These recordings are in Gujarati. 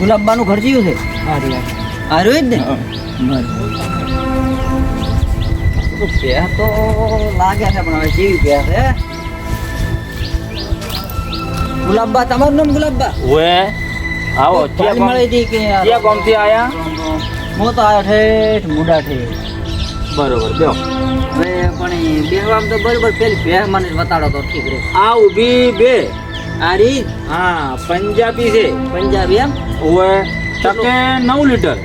ગુલાબબાનું ખર્ચ્યું છે? સારી આર્યું જ ને. તો ભેહ તો લાગ્યા છે પણ હવે કેવી ભેહ છે ગુલાબબા તમારું નામ ગુલાબબા? ઓએ આવો પાલી મળી હતી કે ક્યાં ગામથી આયા? હું તો આવ્યો ઠેઠ મુડા ઠેઠ બરોબર બેહો. હવે પણ ઈ તો બરોબર પેલી ભેહ મને બતાડો તો ઠીક રે આ ઊભી બે. આ રીત હા પંજાબી છે. પંજાબી એમ? ઓએ તકે નવ લીટર.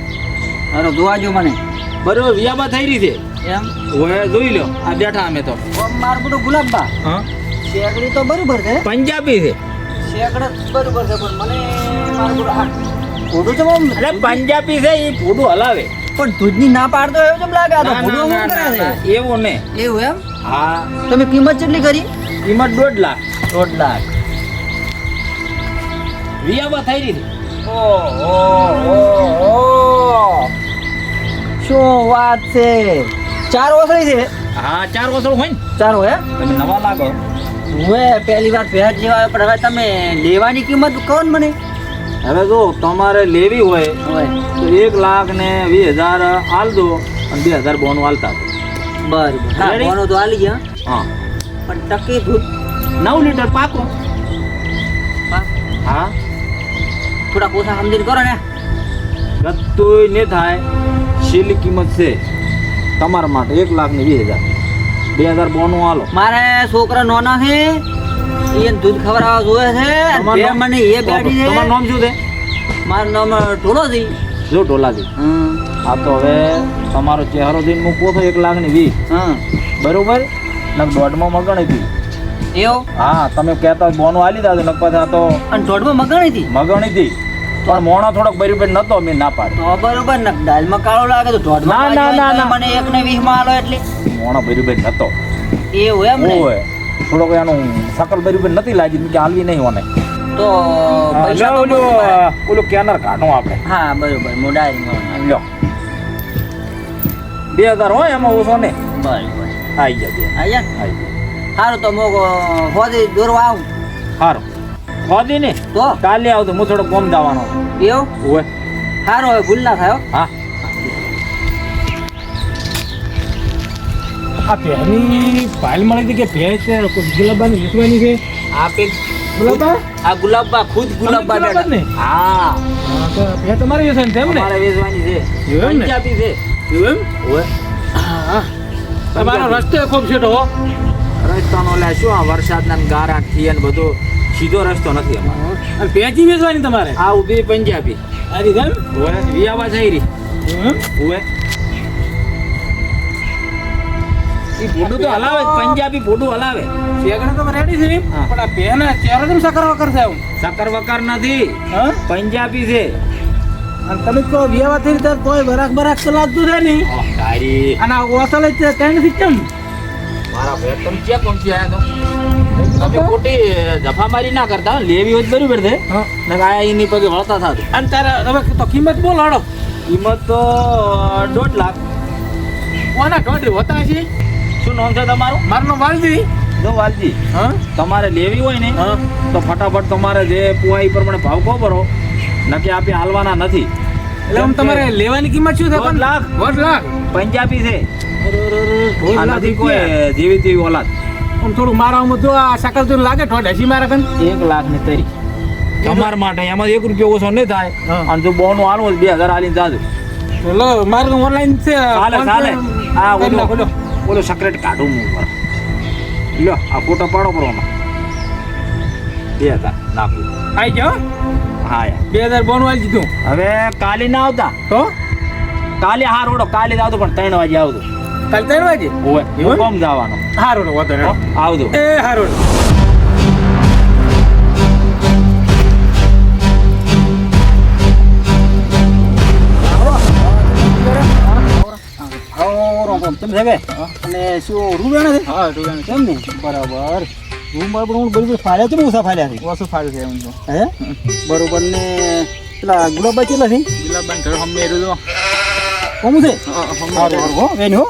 હારો જોવાજો મને. બરોબર વિયાબા થઈ રહી છે. એમ? ઓએ જોઈ લો આ બેઠા અમે તો. મારું બધું ગુલાબબા? હા. શેકડી તો બરોબર છે. પંજાબી છે. શેકડા બરોબર છે પણ મને મારું બધું આ ફોટો તો અરે પંજાબી છે એ ફોટો હલાવે. પણ દૂધની ના પાડતો એવું કેમ લાગે? આ તો ફોટો શું કરે છે. એવું ને એવું એમ? હા. તમે કિંમત કેટલી કરી? કિંમત દોઢ લાખ. દોઢ લાખ. વિયાબા થઈ રહી છે. શું વાત છે? ચાર ઓસળી છે? હા ચાર વસળ હોય ને. ચાર હે? તમે નવા લાગો. હવે પહેલી વાર ભેજ જેવા આવે, પણ હવે તમે લેવાની કિંમત કહો ને મને. હવે જો તમારે લેવી હોય હોય. તો એક લાખ ને વીસ હજાર દો અને બે હજાર બોનું હાલતા બરાબર. બોનો તો હાલી ગયા. હા. પણ ટકી દૂધ નવ લીટર પાકો. હા, હા. થોડા ઓછા સમજીને કરો ને. ગત્તુય ને થાય છેલ્લી કિંમત છે. તમારા માટે એક લાખ ને વીસ હજાર. બે હજાર બોનું હાલો મારે છોકરા નાના છે એ દૂધ ખવડાવવા જોવે છે બે મને એ ગાડી છે. તમારું નામ શું છે? મારું નામ ઢોલોજી. જો ઢોલાજી. આ તો હવે તમારો ચહેરો દિન મૂકવો તો એક લાખ ને વીસ. બરોબર? ને દોઢમાં મગણ હતી. એવું? હા તમે કહેતા બોનું આલી દાદા ને પછી તો અને દોઢમાં મગણી હતી? મગણ હતી. પણ મોણો થોડોક બરી બરી નતો મેં ના પાડ તો બરોબર ને દાલમાં કાળો લાગે તો ઢોઢ ના, ના, ના, ના. મને એક ને 20 માં આલો એટલે. મોણો બરી બરી નતો. એવું એમ ને? ઓય થોડોક એનું સકલ બરી બરી નથી લાગી કે હાલવી નહીં ઓને. તો પૈસા તો ઓલું બરોબર. કેનર કાઢો આપણે હા બરોબર મોડાઈ લો બે હજાર હોય એમાં ઓછો ને. બરોબર. આવી જાય બે? આવી ગયા સારું તો મોકો હોદી દોરવા આવું. સારું ખોદી ને? તો? કાલે આવતો હું થોડો કોમ જવાનો એવું? હોય સારું હવે ભૂલ ના થાય હા. આ પહેલી ફાઇલ મળી હતી કે ભેંસ ગુલાબાની વેચવાની છે? આ પે ગુલાબા આ ગુલાબા ખુદ ગુલાબા તમે ગુલાબા ને? હા. તો તમારી વેચવાની છે એમ ને? મારે વેચવાની છે. એમ ને? પંજાબી છે. એમ? ઓય. હા. તમારો રસ્તો ખૂબ છે તો રસ્તાનો લે શું આ વરસાદના ગારા થી ને બધો. સીધો રસ્તો નથી અમારો. અને વેચવાની તમારે? આ ઊભી પંજાબી. આ રીતે એમ ઓય થઈ રહી. ઓય. ઈ ફોટો તો હલાવે જ, પંજાબી ફોટો હલાવે. શેકડા તો રેડી છે. પણ આ ચહેરો સકર વકર છે સકર વકર નથી. હા? પંજાબી છે. અને તમે કહો વ્યવહાર થઈ રીતે કોઈ બરાક બરાક તો લાગતું છે નહીં. અને આ ઓસલ જ ત્રણ મારા ભાઈ તમે ક્યાં પહોંચી આવ્યા તો? તમે ખોટી જફામારી ના કરતા લેવી હોય તો છે. ને આ એની પગે વળતા થાતું. અને તારે હવે તો કિંમત બોલ હાડો કિંમત તો દોઢ લાખ. કોના ઢોઢી હોતા છે? શું નામ છે તમારું? મારું નામ વાલજી. જો વાલજી હા? તમારે લેવી હોય ને તો ફટાફટ તમારે જે પુઆ ઈ પ્રમાણે ભાવ કહો ભરો નકે આપી હાલવાના નથી. એટલે આમ તમારે લેવાની કિંમત શું છે લાખ. દોઢ લાખ. પંજાબી છે. નથી કોઈ જેવી તેવી ઓલાદ. આમ થોડું મારા જો આ સકલ તો લાગે ઠોડ હસી મારા કન. એક લાખ ને તરી. તમારા માટે એમાં એક રૂપિયો ઓછો નહીં થાય. હા. અને જો બોનું આલવું બે હજાર આલીને જાજો. લો મારે ઓનલાઈન છે ચાલે ફોન ચાલે. આ ઓલો ઓલો ઓલો સક્રેટ કાઢું હું લ્યો આ ફોટો પાડો પર બે હજાર નાખું આઈ ગયો? હા બે હજાર બોન વાળી દીધું. હવે કાલે ના આવતા. તો કાલે હાર ઓડો કાલે જ આવતો પણ ત્રણ વાગે આવતો. કાલ ત્રણ વાગે? ઓય એવું? કોમ જવાનો. હારું વાંધો નહીં આવજો. એ હારું. તમે છે અને શું રૂમ વેણે છે? હા ટુ કેમ ને બરાબર. રૂમ બરાબર હું બરાબર ફાડ્યા છે ને ઓછા ફાડ્યા છે? ઓછું છે એમ તો. હે? બરોબર. ને પેલા ગુલાબભાઈ કેટલા છે? ગુલાબબાન ઘર એરું જો કોમું Haru સારું સારું હો વેની હો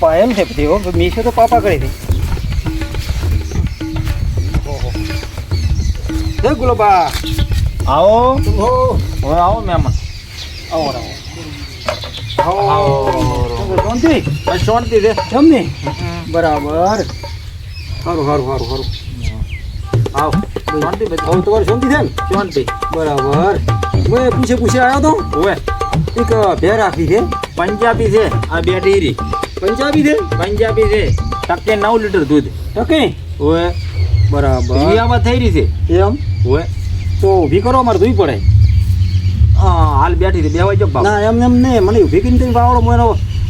પાયલ છે પછી હો મીશો તો પાપા કરી હતી જય ગુલાબા આવો હો હવે આવો મહેમાન આવો આવો આવો શાંતિ શાંતિ છે જમની બરાબર સારું સારું સારું સારું આવ. શાંતિ ભાઈ. હવે તમારે શાંતિ છે ને? શાંતિ. બરાબર. મેં પૂછે પૂછે આવ્યો તો. હવે. એક ભે રાખી છે. પંજાબી છે આ બે ડેરી પંજાબી છે? પંજાબી છે. ટકે નવ લીટર દૂધ. ટકે? હવે. બરાબર. વિયામાં થઈ રહી છે. એમ? ઓવે તો ઊભી કરો અમારે ધોઈ પડે. હા હાલ બેઠી છે. બે વાજો બાપ ના એમ એમ નહીં. મને ઊભી કરીને તમે વાવડો મને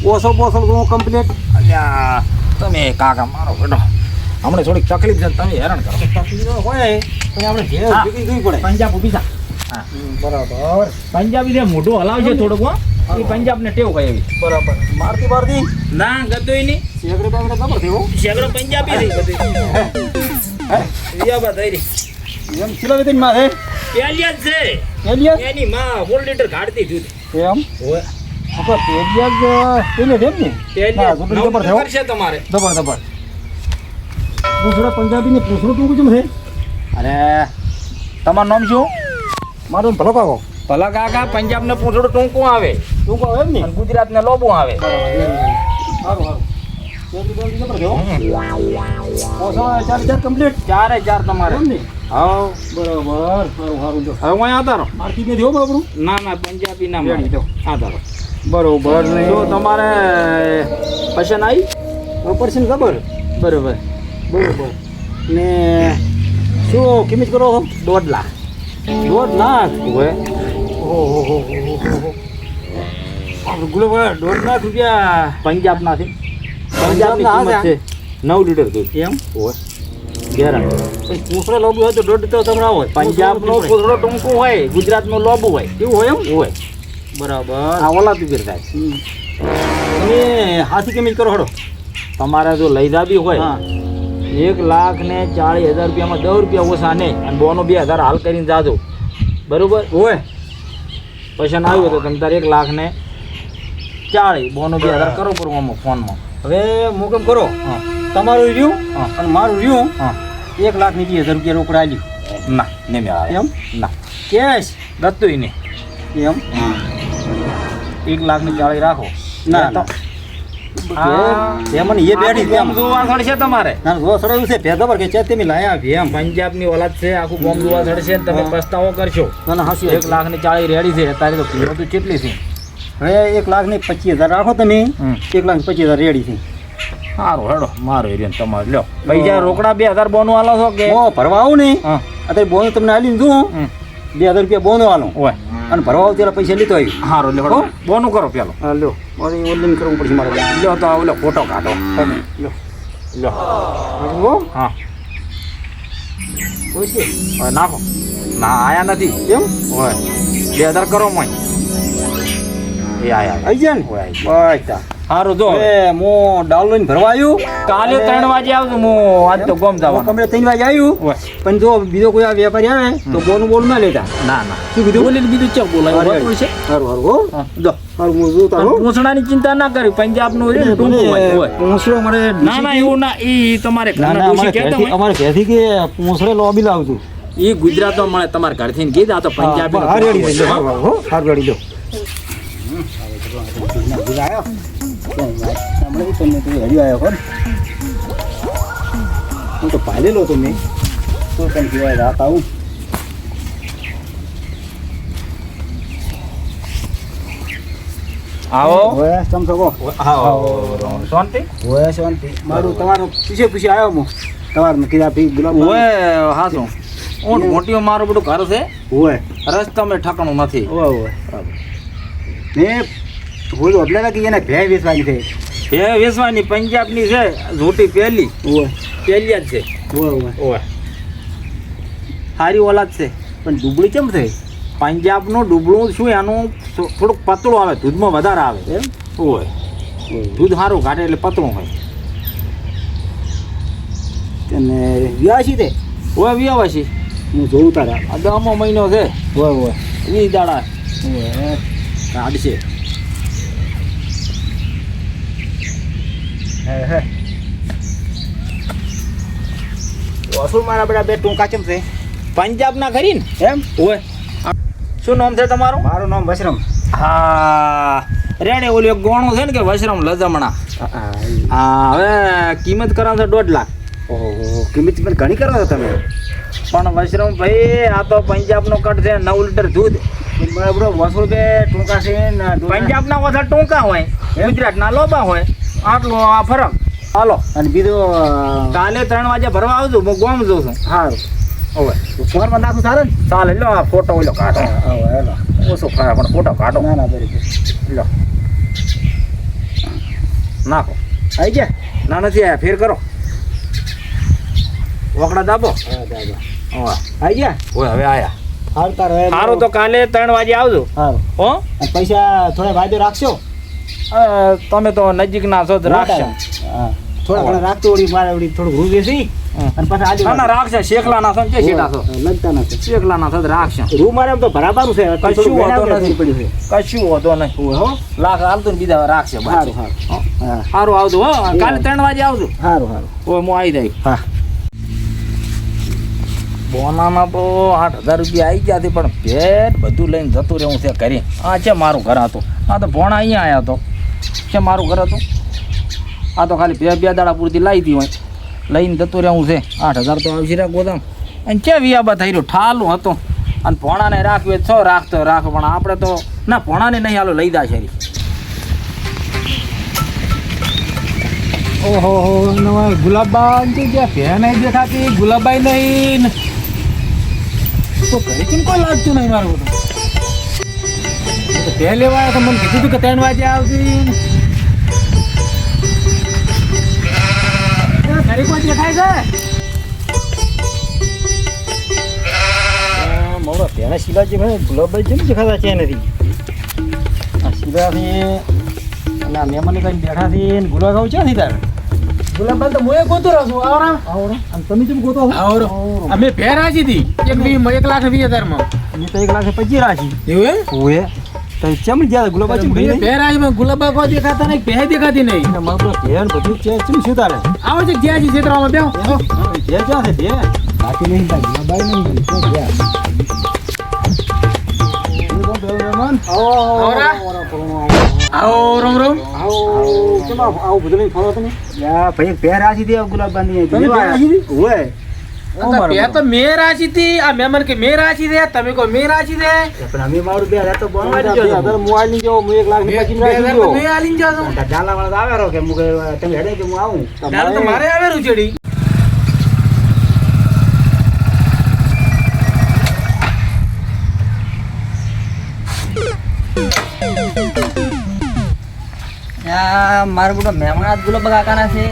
ઓછો પોસો કમ્પ્લીટ અલ્યા તમે કાકા મારો બેટો. હમણાં થોડીક તકલીફ છે તમે હેરાન કરો. હોય પણ આપણે જે હા. ઊભી પડે. પંજાબ ઊભી થા. બરાબર. પંજાબી છે મોઢું હલાવશે થોડુંક હો. એ પંજાબ ને ટેવ કઈ એવી. બરાબર. મારતી મારતી ના ગતોય નહીં. શેકડે બાકડે ખબર થયો શેગડો પંજાબી રહી બધી વિયાબા થઈ રહી. એમ કિલો વેતનમાં પેલિયા છે. પેલિયસ એની માં ફૂલ લીટર કાઢતી દૂધ એમ? ઓય આપણે પેલિયસ પેલે છે એમ ને? પેલિયા હા, જબર થયો કરશે તમારે. દબર દબર પૂછડો પંજાબી ને પૂછડો તું કેમ છે અરે તમારું નામ શું? મારું ભલો કાકો ભલા કાકા પંજાબ ને પૂંછડું ટૂંકું આવે? તું કહો એમ ને? ગુજરાત ને લોબું આવે. ચાર ચાર તમારે. હા. બરાબર. સારું સારું જો. હવે હું આધારો ને થયો આપણું ના ના પંજાબી ના રેડી તો. આધારો બરોબર. જો તમારે પસંદ આવી પર્સન ખબર? બરોબર. બરોબર. ને શું કિંમત કરો? છો દોઢ લાખ દોઢ લાખ ઓવે ઓહો હો હો આપણે ગુલાબ દોઢ લાખ રૂપિયા. પંજાબના પંજાબની હા કિંમત છે નવ લીટર દૂધ. એમ? હોય ગેરંટી પછી પૂછડો હોય તો દોઢ તો તમે હોય. પંજાબનો ટૂંકું હોય ગુજરાતનો લોબું હોય. એવું હોય એમ? હોય બરાબર. આ બિર થાય. તમે હાથી કિંમત કરો હડો તમારે જો લઈ જાવી હોય હા. એક લાખ ને ચાળીસ હજાર રૂપિયામાં દસ રૂપિયા ઓછા નહીં. અને બોનો બે હજાર હાલ કરીને જાજો. બરાબર? હોય પૈસા ના આવ્યું તો તમે તારે એક લાખ ને ચાળીસ બોનો બે હજાર કરો પરવામાં ફોનમાં. હવે હું કેમ કરો. હા. તમારું રહ્યું હા. અને મારું રહ્યું. હા. એક લાખની વીસ હજાર રૂપિયા રોકડા આવ્યું ના ને મેં એમ? ના. કેશ? ગતું નહીં. એમ? એક લાખની ચાળી રાખો. ના, મને એ બેઠી છે આખું એમ. ગોમ જોવા સડશે તમારે. ના જો સડાયું છે. ભેદા પર કે છે તમે લાયા આપી એમ. પંજાબની ઓલાદ છે આખું ગોમ જોવા સડશે તમે પસ્તાવો કરશો. ના ના હાસી એક લાખની ચાળીસ રેડી છે. અત્યારે તો કિંમત તો કેટલી છે? હવે એક લાખ ને પચીસ હજાર રાખો તમે. એક લાખ પચીસ હજાર રેડી છે. સારું હેડો. મારો એરિયન તમારે. લ્યો. પૈસા રોકડા બે હજાર બોનું આલો છો કે? ભરવા આવું ને. અત્યારે બોનું તમને આલી હમ. બે હજાર રૂપિયા બોનું આલો. ઓય. અને ભરવા આવતી પૈસા લીધો આવી હા લ્યો. હેડો. બોનું કરો પેલો. લ્યો. મારે ઓનલાઈન કરવું પડશે મારે. લ્યો તો ઓલો ફોટો કાઢો. લ્યો. લ્યો. હો. હવે નાખો. ના આયા નથી. એમ હોય બે હજાર કરો મોય. એ આયા. આવી ગયા ને? હોય. બસ. સારું જો. એ હું ડાઉનલોડ ભરવા ભરવાયું કાલે ત્રણ વાગે આવજો હું આજ તો ગોમ હું જવાનું કમરે ત્રણ વાગે આવ્યું પણ જો બીજો કોઈ આ વેપારી આવે તો બોનું બોલ ના લેતા. ના ના. શું કીધું? બોલીને બીજું ચેક બોલાય છે? સારું સારું હો. જો પૂછડાની ચિંતા ના કરી પંજાબનું છે ને. પૂંછડો મારે ના ના એવું ના ઈ તમારે અમારે ઘરેથી- કે પૂંછડે લોબી લાવતું ઈ ગુજરાતમાં મળે તમારા ઘરથી કીધા તો પંજાબી રેડી ગયો હા, હો સારું રેડી લો હું તો પાલેલો તો મેં તો પણ કહેવાય રાત આવું આવો હોય તમ તો કહો આવો શાંતિ હોય શાંતિ મારું તમારું પૂછે પૂછે આવ્યો હું તમારું કીધા ભઈ ગુલાબ ઓય હાસો. ઊંટ મોટીઓ મારું બધું ઘર છે? હોય રસ્તા મેં ઠકાણું નથી. હોય હોય મેં હું તો એટલે કે એને ભેં વેચવાની છે. એ વેચવાની પંજાબની છે ઝૂંટી પહેલી. હોય પહેલી જ છે. હોય હોય સારી ઓલાદ છે. પણ ડુબળી કેમ થઈ? પંજાબનું ડૂબળું શું એનું થોડુંક પતળું આવે દૂધમાં વધારે આવે. એમ? ઓય દૂધ સારું કાઢે એટલે પતળું હોય. અને વ્યાસી તે? ઓય વ્યવાસી. હું જોઉં તારા. આ દમો મહિનો છે. હોય હોય એ દાડા. હોય કાઢશે. વસૂલ મારા બધા બે ટૂંકા ચમ છે? પંજાબના ખરી ને એમ? ઓય. શું નામ છે તમારું? મારું નામ વશરમ હા. રેડે ઓલું એક ગોણું છે ને કે વશરમ લજમણા. હા હવે કિંમત કરાવ છે દોઢ લાખ. ઓહો કિંમત પણ ઘણી કરો છો તમે? પણ વશરામ ભાઈ આ તો પંજાબનો કટ છે નવ લીટર દૂધ. બરાબર વસૂલ બે ટૂંકા છે ને પંજાબના ઓછા ટૂંકા હોય ગુજરાતના લોબા હોય. આટલો આ ફરક. હાલો અને બીજું કાલે ત્રણ વાગે ભરવા આવજો હું ગોમ જોઉં છું. સારું હવે. ફોનમાં નાખું ને? ચાલે લો આ ફોટો ઓલો કાઢો. હેલો ઓછો ખરા પણ ફોટો કાઢો. ના ના બરાબર. લો નાખો. આવી ગયા? ના નથી આયા ફેર કરો. વકડા દાબો. હા આવી ગયા? ઓય હવે આયા. સારું તો કાલે ત્રણ વાગે આવજો. સારું હો? અને પૈસા થોડા વાયદો રાખશો? તમે તો નજીકના છો તો રાખશો. થોડા ઘણા રાખતો મારે થોડું અને પછી આજે ના ના રાખશે. શેખલાના છો ને છો? છો. તો રાખશે. રૂ મારે તો ભરાવાનું છે. કશું વાંધો નથી. છે. કશું હોતો નહીં. હો લાખ હાલતું ને બીજા રાખશે સારું સારું સારું આવજો હો. કાલે ત્રણ વાગે આવજો. સારું સારું ઓય હું આવી જાય. હા. બોનાના તો આઠ હજાર રૂપિયા આવી ગયા હતી પણ ભેટ બધું લઈને જતું રહેવું છે કરી આ છે મારું ઘર હતું આ તો ભોણા અહીંયા આવ્યા હતો છે મારું ઘર હતું? આ તો ખાલી બે બે દાડા પૂરતી લાવી હતી હોય. લઈને જતું રહેવું છે. આઠ હજાર તો આવી રહ્યા ગોદામ. અને ક્યાં વિયાબા થઈ રહ્યો ઠાલું હતું? અને ભોણાને રાખવે છો રાખતો રાખ, પણ આપણે તો ના ભોણાને નહીં હાલો, લઈ દા છે ઓહો, હો ગુલાબબાઈ ગુલાબબાન ફેન દેખાતી? ગુલાબબાઈ નહીં. કોઈ લાગતું નહીં મારું બધું. લેવા આવ્યો તો મને કીધું તું કે ત્રણ વાગે આવતી ઘરે કોઈ દેખાય છે? મોડો પહેલા શિવાજી ભાઈ ગુલાબભાઈ જેમ દેખાતા છે નથી આ શિવાજી અને મહેમાન કઈ બેઠા ને ગુલાબ ખાવ છે તારે? ગુલાબબાન તો હું ગોતો રહ્યો છું. આવરા આવડે અને તમે જેમ ગોતો આવરો અમે ભે રાજી હતી. એક વી એક લાખ વીસ હજારમાં. મેં તો એક લાખ પચીસ રાખી એવું એમ? તો ચમ ગયા ગુલાબા ચમ ગઈ ભે રાજી ગુલાબા કોઈ દેખાતા નહીં ભે દેખાતી નહીં મારું તો ધ્યાન બધું છે ચમ શું તારે આવો છે જ્યાં જી ક્ષેત્રમાં બેહો ધ્યાન જ્યાં છે ધ્યાન બાકી નહીં તાર ગુલાબા નહીં ક્યાં ગયા આવરા? આવો રોમ રોમ આવું બધું લઈને ફરો તમે યા ભાઈ પેર આસી દે ગુલાબ બાંધી બે તો મેં રાશી આ મહેમાન કે મેં રાશી દે તમે કહો મેં રાશી દે પણ અમે મારું બે તો બોલવા અગર મોબાઈલની જો હું એક લાખની પછી રાખી દો મેં આલીને જાઉં. ડાલા વાળા આવે રો કે મુકે તમે હેડે કે હું આવું. દારૂ તો મારે આવેલું ચડી આ મારો બધો મહેમાન ક્યાં છે.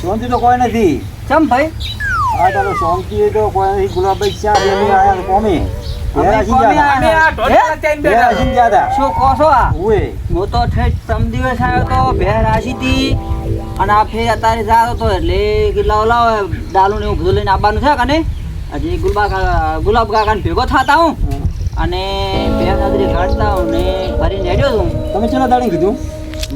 શાંતિ તો કોઈ નથી ચમ ભાઈ આ તારો શાંતિ તો કોઈ નથી ગુલાબભાઈ ચા લેવી આયા કોમે અને આ ફેર અત્યારે જાતો હતો એટલે લાવ લાવ ડાલુ ને એવું બધું લઈને આવવાનું છે કને હજી ગુલાબ કાકા ગુલાબ કાકાને ભેગો થતા હું. અને બે હાજરી કાઢતા હું ને ફરી નેડ્યો છું. તમે ચેના દાડે કીધું?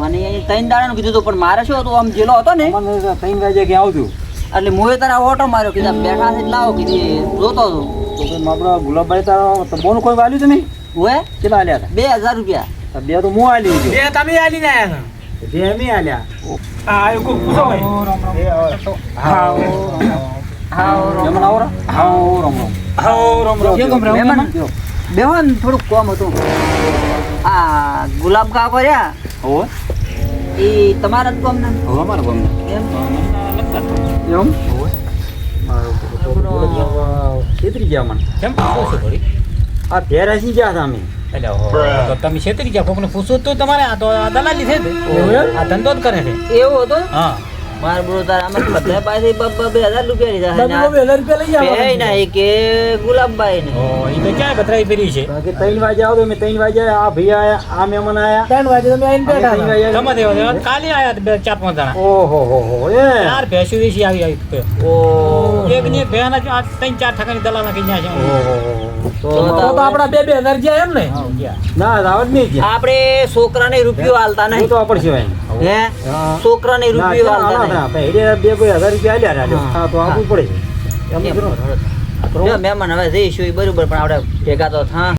મને ત્રણ દાડાનું કીધું હતું પણ મારે શું હતું? આમ જેલો હતો ને. મને ત્રણ વાગે કે આવતું? એટલે મોએ તારા ઓટો માર્યો કીધા બેઠા છે લાવો કીધી જોતો હતો. તો આપણો ગુલાબભાઈ તારો તો બોનું કોઈ વાલ્યું તમે? હોય કેટલા આલ્યા બે હજાર રૂપિયા. બે તો હું આલી બે તમે તમે આલીને આયા બે અમે આલ્યા. હતા આ આયો કોઈ પૂછો ભાઈ હાવ કેમ? જો. થોડુંક કોમ હતું. આ ગુલાબ કાકો રહ્યા? હોવે? એ તમારા જ કોમ ને હોવે અમારા ગામના. એમ? એમ? ગુલાબ છેતરી ગયા મને. કેમ પૂછો છો થોડી? આ ભેરાસી ગયા હતા અમે. તો તમે છેતરી ગયા કોકને પૂછો તો તમારે આ તો આ દલાલી છે આ ધંધો જ કરે છે. એવો હતો? હા. માર બ્રો તાર અમે બધા પાસે બ- બ- બે હજાર રૂપિયા લીધા છે. બબ્બા બે હજાર રૂપિયા લઈ બે જવાના ના કે ગુલાબભાઈ ને ઓ એ તો ક્યાં બતરાઈ ફેરી છે? કે ત્રણ વાગે આવો મે ત્રણ વાગે આ ભાઈ આયા આ મહેમાન આયા. ત્રણ વાગે તમે આઈને બેઠા તમે હોય. કાલે આયા બે ચાર પાંચ જણા. ઓહો હો હો એ. ચાર ભેંસુ વેસી આવી આવી. ઓ. એક ને ભેના આ ત્રણ ચાર ઠકાની દલાલ નાખી ન્યા છે. ઓહો હો. તો તો આપણા બે બે હજાર ગયા એમ ને? ના આવડ નહીં ગયા. આપણે છોકરાને રૂપિયો હાલતા નહીં. તો આપણ સિવાય. હે. છોકરાને રૂપિયો હાલતા નહીં. ના, ભાઈ, એ બે બે હજાર રૂપિયા આલ્યા હા. હા, તો આપવું પડે. એમ એમ. કરો. જો મહેમાન હવે જઈશું એ બરોબર પણ આપણે ભેગા તો થા.